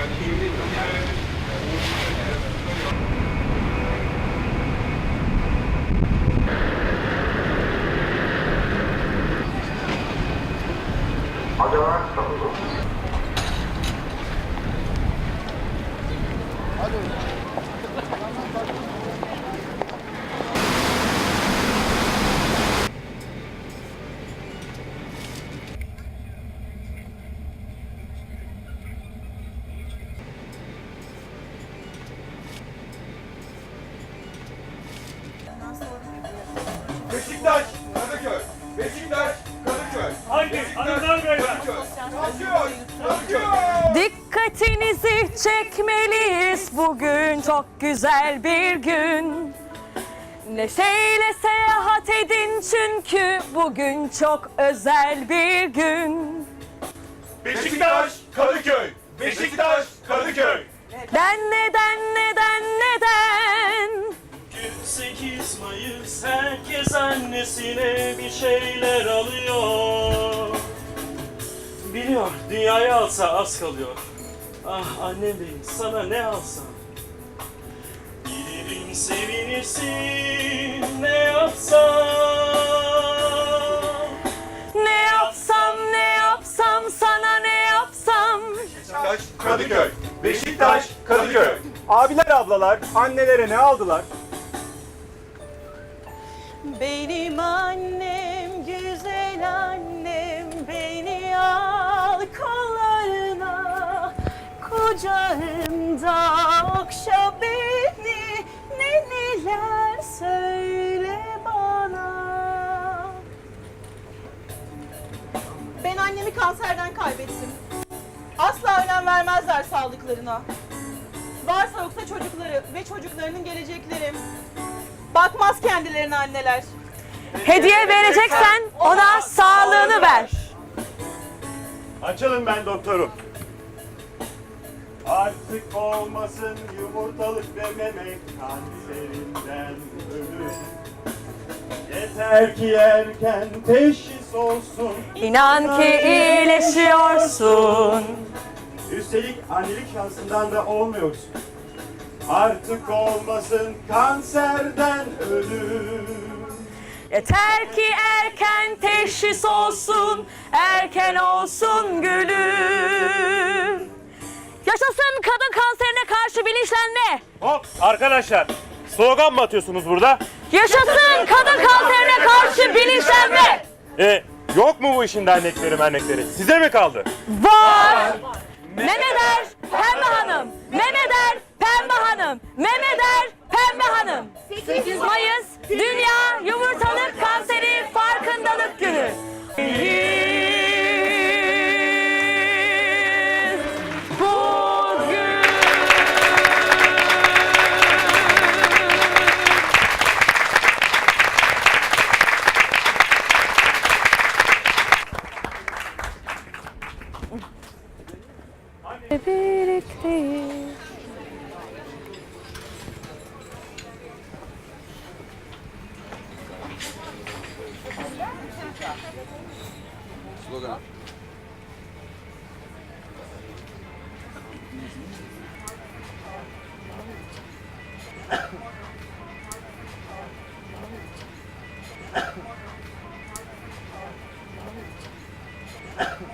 Thank you. Beşiktaş, Kadıköy. Beşiktaş, Kadıköy. Hangi? Hanımlar beyler. Kadıköy, Kadıköy. Dikkatinizi çekmeliyiz bugün çok güzel bir gün. Neşeyle seyahat edin çünkü bugün çok özel bir gün. Beşiktaş, Kadıköy. Beşiktaş, Kadıköy. Neden neden herkes annesine bir şeyler alıyor. Biliyor dünyayı alsa az kalıyor. Ah annem benim sana ne alsam. Bilirim sevinirsin ne yapsam. Ne yapsam ne yapsam sana ne yapsam? Beşiktaş, Kadıköy. Beşiktaş, Kadıköy. Abiler ablalar annelere ne aldılar? Benim annem güzel annem beni al kollarına kucağında okşa beni ne neler söyle bana. Ben annemi kanserden kaybettim. Asla önem vermezler sağlıklarına. Varsa yoksa çocukları ve çocuklarının gelecekleri. Bakmaz kendilerine anneler. Hediye vereceksen ona sağlığını ver. Açalım ben doktorum. Artık olmasın yumurtalık ve meme kanserinden ölüm. Yeter ki erken teşhis olsun. İnan ki iyileşiyorsun. Üstelik annelik şansından da olmuyorsun. Artık olmasın kanserden ölüm. Yeter ki erken teşhis olsun, erken olsun gülüm. Yaşasın kadın kanserine karşı bilinçlenme. Hop arkadaşlar slogan mı atıyorsunuz burada? Yaşasın kadın kanserine karşı bilinçlenme. E, yok mu bu işin dernekleri mernekleri? Size mi kaldı? Var. Memeder Pembe Hanım. Memeder Pembe Hanım. Memeder Pembe Hanım. 8 Mayıs Dünya Yumurtalık Kanseri Farkındalık Günü. Bugün birlikteyiz. すごいな。you